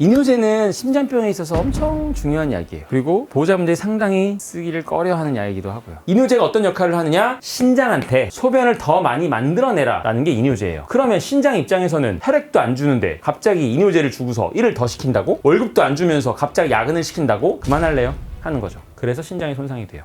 이뇨제는 심장병에 있어서 엄청 중요한 약이에요. 그리고 보호자분들이 상당히 쓰기를 꺼려하는 약이기도 하고요. 이뇨제가 어떤 역할을 하느냐? 신장한테 소변을 더 많이 만들어내라 라는 게 이뇨제예요. 그러면 신장 입장에서는 혈액도 안 주는데 갑자기 이뇨제를 주고서 일을 더 시킨다고? 월급도 안 주면서 갑자기 야근을 시킨다고? 그만할래요? 하는 거죠. 그래서 신장이 손상이 돼요.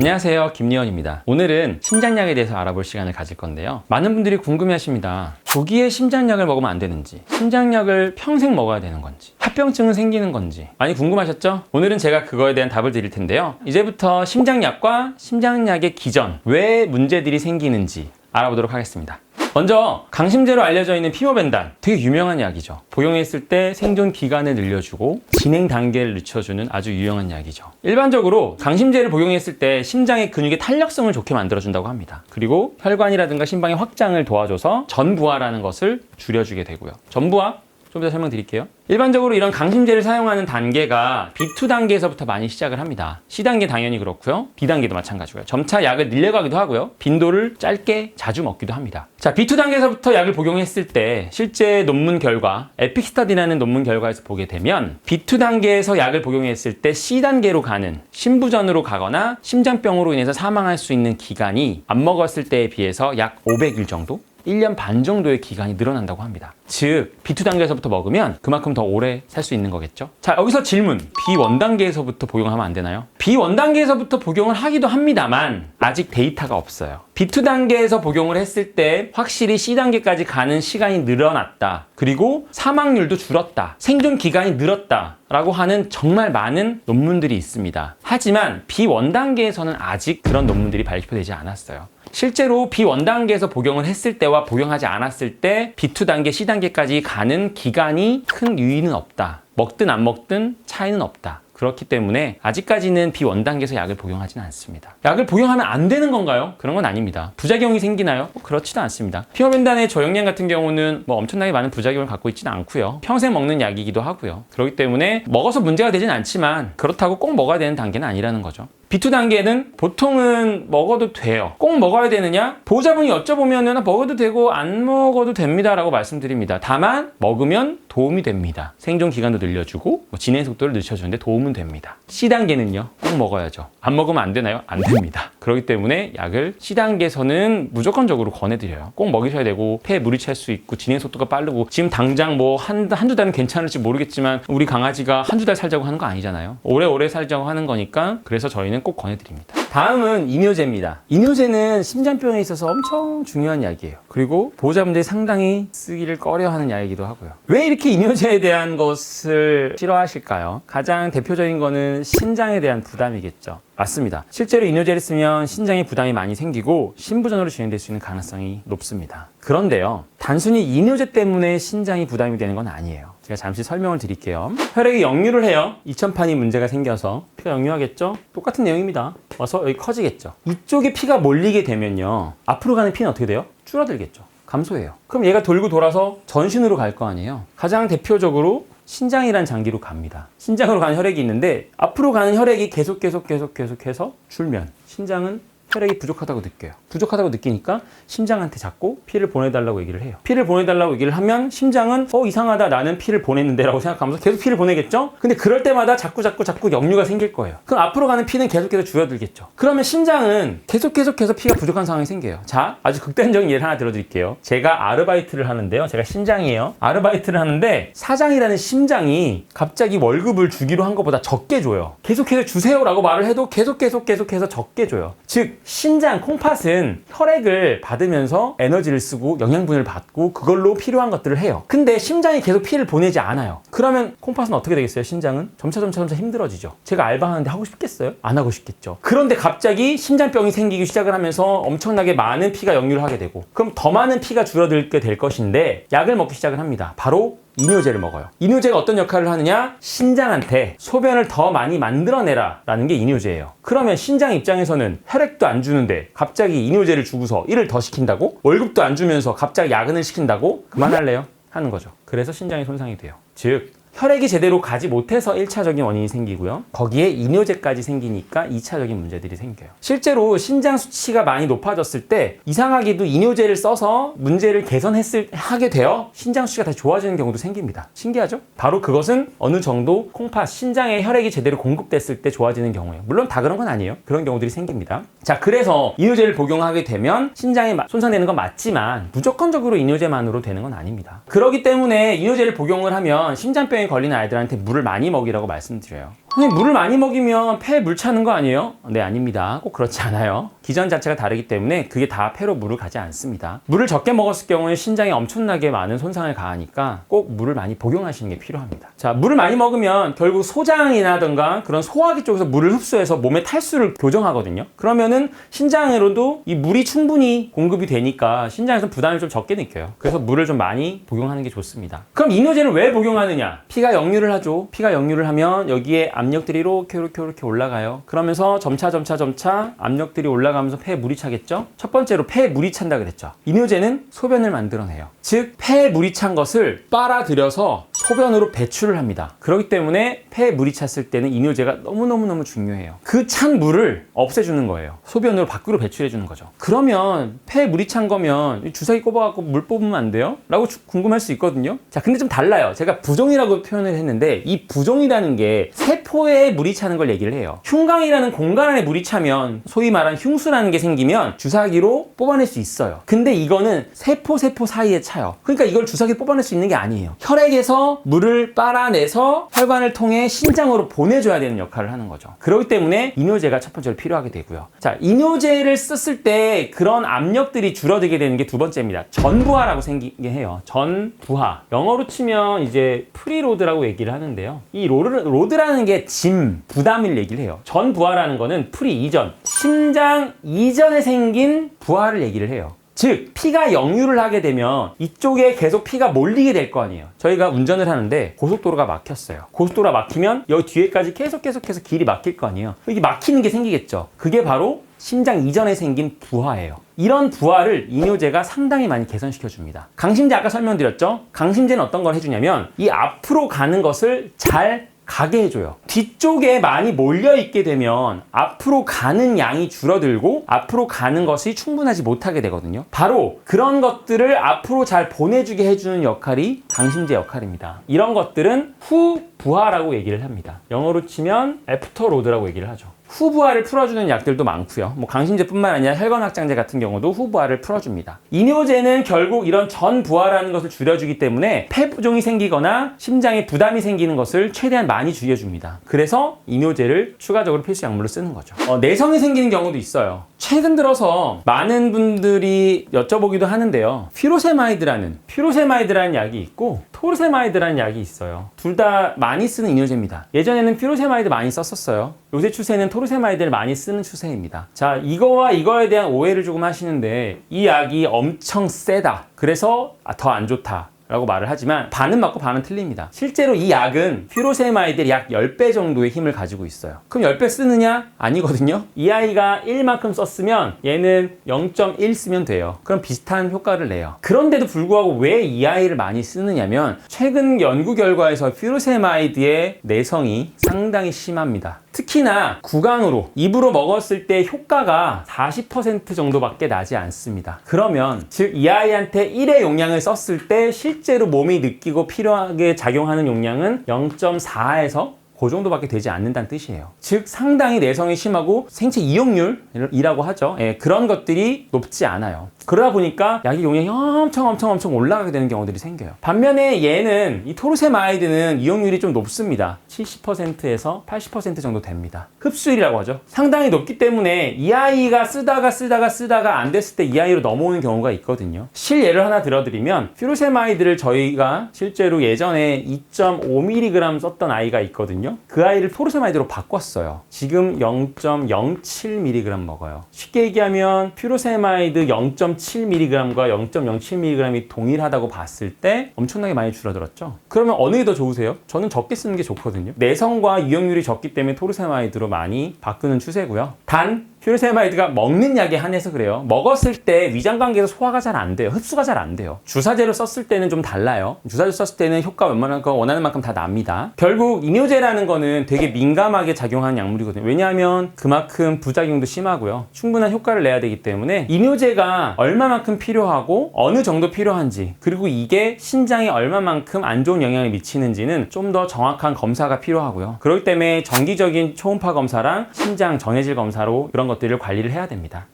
안녕하세요. 김리원입니다. 오늘은 심장약에 대해서 알아볼 시간을 가질 건데요. 많은 분들이 궁금해 하십니다. 조기에 심장약을 먹으면 안 되는지, 심장약을 평생 먹어야 되는 건지, 합병증은 생기는 건지 많이 궁금하셨죠? 오늘은 제가 그거에 대한 답을 드릴 텐데요. 이제부터 심장약과 심장약의 기전, 왜 문제들이 생기는지 알아보도록 하겠습니다. 먼저 강심제로 알려져 있는 피모벤단 되게 유명한 약이죠. 복용했을 때 생존 기간을 늘려주고 진행 단계를 늦춰주는 아주 유용한 약이죠. 일반적으로 강심제를 복용했을 때 심장의 근육의 탄력성을 좋게 만들어준다고 합니다. 그리고 혈관이라든가 심방의 확장을 도와줘서 전부화라는 것을 줄여주게 되고요. 전부화 좀 더 설명드릴게요. 일반적으로 이런 강심제를 사용하는 단계가 B2 단계에서부터 많이 시작을 합니다. C 단계 당연히 그렇고요. B 단계도 마찬가지고요. 점차 약을 늘려가기도 하고요. 빈도를 짧게 자주 먹기도 합니다. 자, B2 단계에서부터 약을 복용했을 때 실제 논문 결과 에픽스터디라는 논문 결과에서 보게 되면 B2 단계에서 약을 복용했을 때 C 단계로 가는 심부전으로 가거나 심장병으로 인해서 사망할 수 있는 기간이 안 먹었을 때에 비해서 약 500일 정도 1년 반 정도의 기간이 늘어난다고 합니다. 즉, B2 단계에서부터 먹으면 그만큼 더 오래 살 수 있는 거겠죠? 자, 여기서 질문. B1 단계에서부터 복용하면 안 되나요? B1 단계에서부터 복용을 하기도 합니다만 아직 데이터가 없어요. B2 단계에서 복용을 했을 때 확실히 C 단계까지 가는 시간이 늘어났다. 그리고 사망률도 줄었다. 생존 기간이 늘었다. 라고 하는 정말 많은 논문들이 있습니다. 하지만 B1 단계에서는 아직 그런 논문들이 발표되지 않았어요. 실제로 B1 단계에서 복용을 했을 때와 복용하지 않았을 때 B2 단계, C 단계까지 가는 기간이 큰 유의는 없다. 먹든 안 먹든 차이는 없다. 그렇기 때문에 아직까지는 B1 단계에서 약을 복용하지는 않습니다. 약을 복용하면 안 되는 건가요? 그런 건 아닙니다. 부작용이 생기나요? 뭐 그렇지도 않습니다. 피어벤단의 저용량 같은 경우는 뭐 엄청나게 많은 부작용을 갖고 있지는 않고요. 평생 먹는 약이기도 하고요. 그렇기 때문에 먹어서 문제가 되진 않지만 그렇다고 꼭 먹어야 되는 단계는 아니라는 거죠. B2 단계는 보통은 먹어도 돼요. 꼭 먹어야 되느냐? 보호자분이 여쭤보면은 먹어도 되고 안 먹어도 됩니다라고 말씀드립니다. 다만 먹으면 도움이 됩니다. 생존 기간도 늘려주고 뭐 진행 속도를 늦춰주는데 도움은 됩니다. C 단계는요, 꼭 먹어야죠. 안 먹으면 안 되나요? 안 됩니다. 그렇기 때문에 약을 C 단계에서는 무조건적으로 권해드려요. 꼭 먹이셔야 되고 폐에 물이 찰 수 있고 진행 속도가 빠르고 지금 당장 뭐 한, 한두 달은 괜찮을지 모르겠지만 우리 강아지가 한두 달 살자고 하는 거 아니잖아요. 오래오래 살자고 하는 거니까 그래서 저희는 꼭 권해드립니다. 다음은 이뇨제입니다. 이뇨제는 심장병에 있어서 엄청 중요한 약이에요. 그리고 보호자분들이 상당히 쓰기를 꺼려하는 약이기도 하고요. 왜 이렇게 이뇨제에 대한 것을 싫어하실까요? 가장 대표적인 거는 신장에 대한 부담이겠죠. 맞습니다. 실제로 이뇨제를 쓰면 신장에 부담이 많이 생기고 신부전으로 진행될 수 있는 가능성이 높습니다. 그런데요, 단순히 이뇨제 때문에 신장이 부담이 되는 건 아니에요. 제가 잠시 설명을 드릴게요. 혈액이 역류를 해요. 이천판이 문제가 생겨서 피가 역류하겠죠? 똑같은 내용입니다. 와서 여기 커지겠죠. 이쪽에 피가 몰리게 되면요. 앞으로 가는 피는 어떻게 돼요? 줄어들겠죠. 감소해요. 그럼 얘가 돌고 돌아서 전신으로 갈 거 아니에요. 가장 대표적으로 신장이란 장기로 갑니다. 신장으로 가는 혈액이 있는데 앞으로 가는 혈액이 계속 계속 계속 계속해서 줄면 신장은 혈액이 부족하다고 느껴요. 부족하다고 느끼니까 심장한테 자꾸 피를 보내달라고 얘기를 해요. 피를 보내달라고 얘기를 하면 심장은 어 이상하다 나는 피를 보냈는데 라고 생각하면서 계속 피를 보내겠죠. 근데 그럴 때마다 자꾸 자꾸 자꾸 역류가 생길 거예요. 그럼 앞으로 가는 피는 계속해서 줄어들겠죠. 그러면 심장은 계속 계속해서 피가 부족한 상황이 생겨요. 자 아주 극단적인 예를 하나 들어드릴게요. 제가 아르바이트를 하는데요. 제가 심장이에요. 아르바이트를 하는데 사장이라는 심장이 갑자기 월급을 주기로 한 것보다 적게 줘요. 계속해서 주세요라고 말을 해도 계속 계속 계속해서 적게 줘요. 즉 신장 콩팥은 혈액을 받으면서 에너지를 쓰고 영양분을 받고 그걸로 필요한 것들을 해요. 근데 심장이 계속 피를 보내지 않아요. 그러면 콩팥은 어떻게 되겠어요? 신장은 점차 점차 점차 힘들어지죠. 제가 알바하는데 하고 싶겠어요? 안 하고 싶겠죠. 그런데 갑자기 심장병이 생기기 시작을 하면서 엄청나게 많은 피가 역류를 하게 되고 그럼 더 많은 피가 줄어들게 될 것인데 약을 먹기 시작을 합니다. 바로 이뇨제를 먹어요. 이뇨제가 어떤 역할을 하느냐? 신장한테 소변을 더 많이 만들어내라 라는 게 이뇨제예요. 그러면 신장 입장에서는 혈액도 안 주는데 갑자기 이뇨제를 주고서 일을 더 시킨다고? 월급도 안 주면서 갑자기 야근을 시킨다고? 그만할래요? 하는 거죠. 그래서 신장이 손상이 돼요. 즉 혈액이 제대로 가지 못해서 1차적인 원인이 생기고요. 거기에 이뇨제까지 생기니까 2차적인 문제들이 생겨요. 실제로 신장 수치가 많이 높아졌을 때 이상하게도 이뇨제를 써서 문제를 개선했을 하게 되어 신장 수치가 다시 좋아지는 경우도 생깁니다. 신기하죠? 바로 그것은 어느 정도 콩팥 신장에 혈액이 제대로 공급됐을 때 좋아지는 경우예요. 물론 다 그런 건 아니에요. 그런 경우들이 생깁니다. 자, 그래서 이뇨제를 복용하게 되면 신장에 마- 손상되는 건 맞지만 무조건적으로 이뇨제만으로 되는 건 아닙니다. 그렇기 때문에 이뇨제를 복용을 하면 심장병 에 걸리는 아이들한테 물을 많이 먹이라고 말씀드려요. 선생님, 물을 많이 먹이면 폐에 물 차는 거 아니에요? 네, 아닙니다. 꼭 그렇지 않아요. 기전 자체가 다르기 때문에 그게 다 폐로 물을 가지 않습니다. 물을 적게 먹었을 경우에 신장에 엄청나게 많은 손상을 가하니까 꼭 물을 많이 복용하시는 게 필요합니다. 자, 물을 많이 먹으면 결국 소장이라든가 그런 소화기 쪽에서 물을 흡수해서 몸의 탈수를 교정하거든요. 그러면은 신장으로도 이 물이 충분히 공급이 되니까 신장에서 부담을 좀 적게 느껴요. 그래서 물을 좀 많이 복용하는 게 좋습니다. 그럼 이뇨제를 왜 복용하느냐? 피가 역류를 하죠. 피가 역류를 하면 여기에 압력들이 이렇게 이렇게 이렇게 올라가요. 그러면서 점차 점차 점차 압력들이 올라가면서 폐에 물이 차겠죠? 첫 번째로 폐에 물이 찬다 그랬죠. 이뇨제는 소변을 만들어내요. 즉 폐에 물이 찬 것을 빨아들여서 소변으로 배출을 합니다. 그렇기 때문에 폐에 물이 찼을 때는 이뇨제가 너무너무너무 중요해요. 그 찬 물을 없애주는 거예요. 소변으로 밖으로 배출해주는 거죠. 그러면 폐에 물이 찬 거면 이 주사기 꼽아갖고 물 뽑으면 안 돼요? 라고 주- 궁금할 수 있거든요. 자, 근데 좀 달라요. 제가 부종이라고 표현을 했는데 이 부종이라는 게 세 포에 물이 차는 걸 얘기를 해요. 흉강이라는 공간 안에 물이 차면 소위 말하는 흉수라는 게 생기면 주사기로 뽑아낼 수 있어요. 근데 이거는 세포 세포 사이에 차요. 그러니까 이걸 주사기로 뽑아낼 수 있는 게 아니에요. 혈액에서 물을 빨아내서 혈관을 통해 신장으로 보내줘야 되는 역할을 하는 거죠. 그렇기 때문에 이뇨제가 첫 번째로 필요하게 되고요. 자, 이뇨제를 썼을 때 그런 압력들이 줄어들게 되는 게 두 번째입니다. 전부하라고 생기게 해요. 전부하. 영어로 치면 이제 프리로드라고 얘기를 하는데요. 이 로드, 로드라는 게 짐, 부담을 얘기를 해요. 전부하라는 거는 프리 이전, 심장 이전에 생긴 부하 를 얘기를 해요. 즉 피가 역류를 하게 되면 이쪽에 계속 피가 몰리게 될 거 아니에요. 저희가 운전을 하는데 고속도로가 막혔어요. 고속도로가 막히면 여기 뒤에까지 계속 계속해서 길이 막힐 거 아니에요. 여기 막히는 게 생기겠죠. 그게 바로 심장 이전에 생긴 부하예요. 이런 부하를 이뇨제가 상당히 많이 개선시켜 줍니다. 강심제 아까 설명드렸죠? 강심제는 어떤 걸 해주냐면 이 앞으로 가는 것을 잘 가게 해줘요. 뒤쪽에 많이 몰려 있게 되면 앞으로 가는 양이 줄어들고 앞으로 가는 것이 충분하지 못하게 되거든요. 바로 그런 것들을 앞으로 잘 보내주게 해주는 역할이 강심제 역할입니다. 이런 것들은 후 부하라고 얘기를 합니다. 영어로 치면 애프터 로드라고 얘기를 하죠. 후부하를 풀어주는 약들도 많고요. 뭐 강심제뿐만 아니라 혈관 확장제 같은 경우도 후부하를 풀어줍니다. 이뇨제는 결국 이런 전 부하라는 것을 줄여주기 때문에 폐부종이 생기거나 심장에 부담이 생기는 것을 최대한 많이 줄여줍니다. 그래서 이뇨제를 추가적으로 필수 약물로 쓰는 거죠. 어, 내성이 생기는 경우도 있어요. 최근 들어서 많은 분들이 여쭤보기도 하는데요. 피로세마이드라는 피로세마이드라는 약이 있고 토르세마이드라는 약이 있어요. 둘 다 많이 쓰는 이뇨제입니다. 예전에는 피로세마이드 많이 썼었어요. 요새 추세는 토르세마이드를 많이 쓰는 추세입니다. 자, 이거와 이거에 대한 오해를 조금 하시는데 이 약이 엄청 세다. 그래서 더 안 좋다. 라고 말을 하지만 반은 맞고 반은 틀립니다. 실제로 이 약은 피로세마이드의 약 10배 정도의 힘을 가지고 있어요. 그럼 10배 쓰느냐? 아니거든요. 이 아이가 1만큼 썼으면 얘는 0.1 쓰면 돼요. 그럼 비슷한 효과를 내요. 그런데도 불구하고 왜 이 아이를 많이 쓰느냐면 최근 연구 결과에서 피로세마이드의 내성이 상당히 심합니다. 특히나 구강으로 입으로 먹었을 때 효과가 40% 정도밖에 나지 않습니다. 그러면 즉 이 아이한테 1의 용량을 썼을 때 실제로 몸이 느끼고 필요하게 작용하는 용량은 0.4에서 그 정도밖에 되지 않는다는 뜻이에요. 즉 상당히 내성이 심하고 생체 이용률이라고 하죠. 예, 그런 것들이 높지 않아요. 그러다 보니까 약의 용량이 엄청 엄청 엄청 올라가게 되는 경우들이 생겨요. 반면에 얘는 이 토르세마이드는 이용률이 좀 높습니다. 70%에서 80% 정도 됩니다. 흡수율이라고 하죠. 상당히 높기 때문에 이 아이가 쓰다가 쓰다가 쓰다가 안 됐을 때 이 아이로 넘어오는 경우가 있거든요. 실예를 하나 들어드리면 피로세마이드를 저희가 실제로 예전에 2.5mg 썼던 아이가 있거든요. 그 아이를 토르세마이드로 바꿨어요. 지금 0.07mg 먹어요. 쉽게 얘기하면 피로세마이드 0.7mg과 0.07mg이 동일하다고 봤을 때 엄청나게 많이 줄어들었죠. 그러면 어느 게 더 좋으세요? 저는 적게 쓰는 게 좋거든요. 내성과 유용률이 적기 때문에 토르세마이드로 많이 바꾸는 추세고요. 단 퓨르세마이드가 먹는 약에 한해서 그래요. 먹었을 때 위장 관계에서 소화가 잘 안 돼요. 흡수가 잘 안 돼요. 주사제로 썼을 때는 좀 달라요. 주사제 썼을 때는 효과 웬만한 거 원하는 만큼 다 납니다. 결국 이뇨제라는 거는 되게 민감하게 작용하는 약물이거든요. 왜냐하면 그만큼 부작용도 심하고요. 충분한 효과를 내야 되기 때문에 이뇨제가 얼마만큼 필요하고 어느 정도 필요한지 그리고 이게 신장에 얼마만큼 안 좋은 영향을 미치는지는 좀 더 정확한 검사가 필요하고요. 그렇기 때문에 정기적인 초음파 검사랑 신장 정해질 검사로 것들을 관리를 해야 됩니다.